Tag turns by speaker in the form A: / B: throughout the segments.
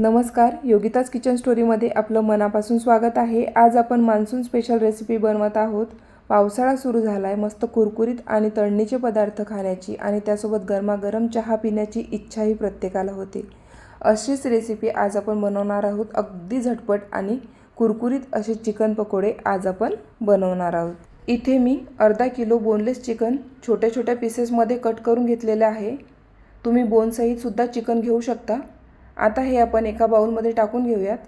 A: नमस्कार योगिताज किचन स्टोरीमध्ये आपलं मनापासून स्वागत आहे. आज आपण मान्सून स्पेशल रेसिपी बनवत आहोत. पावसाळा सुरू झाला आहे मस्त कुरकुरीत आणि तळणीचे पदार्थ खाण्याची आणि त्यासोबत गरमागरम चहा पिण्याची इच्छाही प्रत्येकाला होते. अशीच रेसिपी आज आपण बनवणार आहोत. अगदी झटपट आणि कुरकुरीत असे चिकन पकोडे आज आपण बनवणार आहोत. इथे मी अर्धा किलो बोनलेस चिकन छोट्या छोट्या पीसेसमध्ये कट करून घेतलेले आहे. तुम्ही बोनसहितसुद्धा चिकन घेऊ शकता. आता हे आपण एका बाऊलमध्ये टाकून घेऊयात.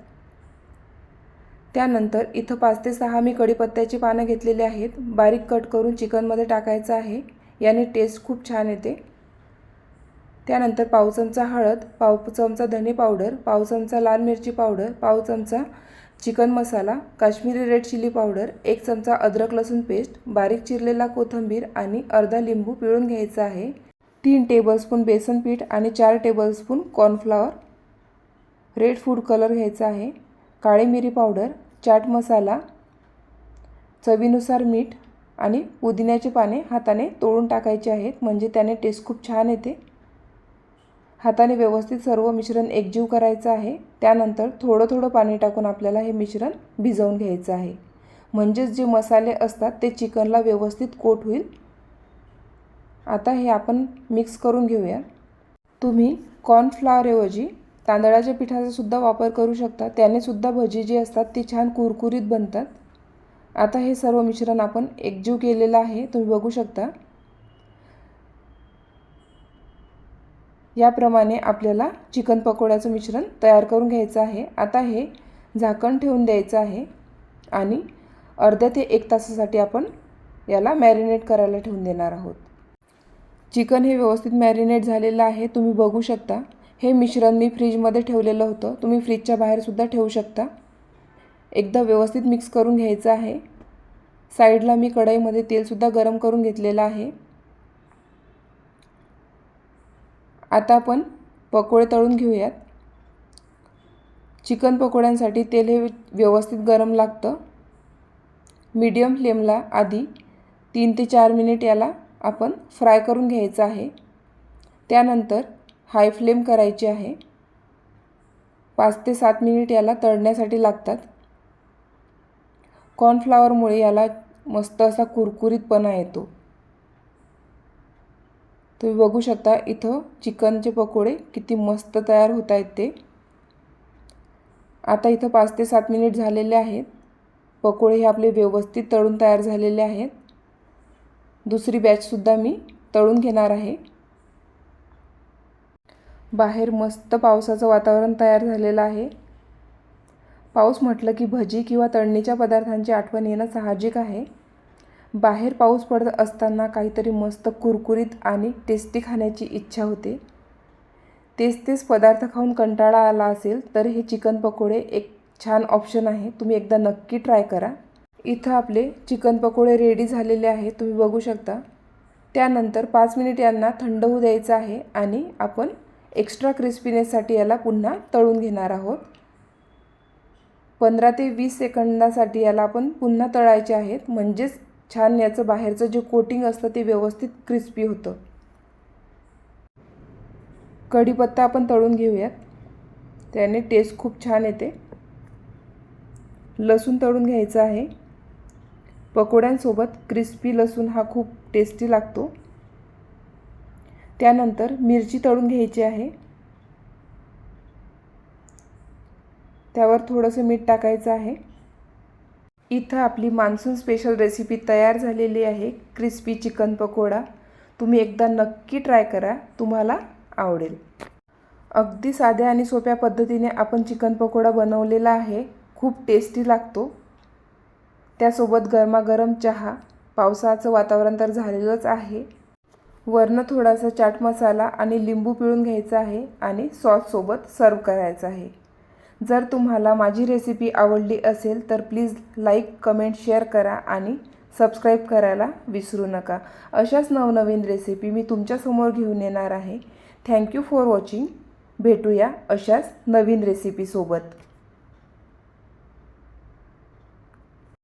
A: त्यानंतर इथं पाच ते सहा मी कढीपत्त्याची पानं घेतलेली आहेत. बारीक कट करून चिकनमध्ये टाकायचं आहे. याने टेस्ट खूप छान येते. त्यानंतर पाव चमचा हळद पाव चमचा धने पावडर पाव चमचा लाल मिरची पावडर पाव चमचा chicken masala Kashmiri red chili powder एक चमचा अद्रक लसूण पेस्ट बारीक चिरलेला कोथिंबीर आणि अर्धा लिंबू पिळून घ्यायचा आहे. तीन टेबलस्पून बेसन पीठ आणि चार tablespoon cornflour red food colour घ्यायचा आहे. काळी मिरी पावडर चाट मसाला चवीनुसार मीठ आणि पुदिन्याचे पाने हाताने तोडून टाकायचे आहेत. म्हणजे त्याने टेस्ट खूप छान येते. हाताने व्यवस्थित सर्व मिश्रण एकजीव करायचं आहे. त्यानंतर थोडं थोडं पाणी टाकून आपल्याला हे मिश्रण भिजवून घ्यायचं आहे. म्हणजेच जे मसाले असतात ते चिकनला व्यवस्थित कोट होईल. आता हे आपण मिक्स करून घेऊया. तुम्ही कॉर्नफ्लॉवरऐवजी तांदळाच्या पिठाचा सुद्धा वापर करू शकता. त्याने सुद्धा भजी जी असतात ती छान कुरकुरीत बनतात. आता हे सर्व मिश्रण आपण एकजीव केलेलं आहे. तुम्ही बघू शकता. याप्रमाणे आपल्याला चिकन पकोड्याचं मिश्रण तयार करून घ्यायचं आहे. आता हे झाकण ठेवून द्यायचं आहे आणि अर्ध्या ते एक तासासाठी आपण याला मॅरिनेट करायला ठेवून देणार आहोत. चिकन हे व्यवस्थित मॅरिनेट झालेलं आहे. तुम्ही बघू शकता. हे मिश्रण मी फ्रीजमध्ये ठेवलेलं होतं. तुम्ही फ्रीजच्या बाहेरसुद्धा ठेवू शकता. एकदा व्यवस्थित मिक्स करून घ्यायचं आहे. साईडला मी कढईमध्ये तेलसुद्धा गरम करून घेतलेलं आहे. आता आपण पकोडे तळून घेऊयात. चिकन पकोड्यांसाठी तेल हे व्यवस्थित गरम लागतं. मीडियम फ्लेमला आधी तीन ते चार मिनिट याला आपण फ्राय करून घ्यायचं आहे. त्यानंतर हाय फ्लेम करायची आहे. पाच ते सात मिनिट याला तळण्यासाठी लागतात. कॉर्नफ्लावरमुळे याला मस्त असा कुरकुरीतपणा येतो. तुम्ही बघू शकता इथं चिकनचे पकोडे किती मस्त तयार होत आहेत ते. आता इथं पाच ते सात मिनिट झालेले आहेत. पकोडे हे आपले व्यवस्थित तळून तयार झालेले आहेत. दुसरी बॅचसुद्धा मी तळून घेणार आहे. बाहेर मस्त पावसाचं वातावरण तयार झालेलं आहे. पाऊस म्हटलं की भजी किंवा तळणीच्या पदार्थांची आठवण येणं साहजिक आहे. बाहेर पाऊस पडत असताना काहीतरी मस्त कुरकुरीत आणि टेस्टी खाण्याची इच्छा होते. तेच तेच पदार्थ खाऊन कंटाळा आला असेल तर हे चिकन पकोडे एक छान ऑप्शन आहे. तुम्ही एकदा नक्की ट्राय करा. इथं आपले चिकन पकोडे रेडी झालेले आहे तुम्ही बघू शकता. त्यानंतर पाच मिनिट यांना थंड होऊ द्यायचं आहे आणि आपण एक्स्ट्रा क्रिस्पीनेससाठी याला पुन्हा तळून घेणार आहोत. पंधरा ते वीस सेकंदासाठी याला आपण पुन्हा तळायचे आहेत. म्हणजेच छान याचं बाहेरचं जे कोटिंग असतं ते व्यवस्थित क्रिस्पी होतं. कढीपत्ता आपण तळून घेऊयात. त्याने टेस्ट खूप छान येते. लसूण तळून घ्यायचं आहे. पकोड्यांसोबत क्रिस्पी लसूण हा खूप टेस्टी लागतो. त्यानंतर मिरची तळून घ्यायची आहे. त्यावर थोडंसं मीठ टाकायचं आहे. इथं आपली मान्सून स्पेशल रेसिपी तयार झालेली आहे क्रिस्पी चिकन पकोडा. तुम्ही एकदा नक्की ट्राय करा तुम्हाला आवडेल. अगदी साध्या आणि सोप्या पद्धतीने आपण चिकन पकोडा बनवलेला आहे. खूप टेस्टी लागतो. त्यासोबत गरमागरम चहा. पावसाचं वातावरण तर झालेलंच आहे. वरनं थोडासा चाट मसाला आणि लिंबू पिळून घ्यायचा आहे आणि सॉससोबत सर्व करायचा आहे. जर तुम्हाला माझी रेसिपी आवडली असेल तर प्लीज लाईक कमेंट शेअर करा आणि सबस्क्राईब करायला विसरू नका. अशाच नवनवीन रेसिपी मी तुमच्यासमोर घेऊन येणार आहे. Thank you for watching. भेटूया अशाच नवीन रेसिपीसोबत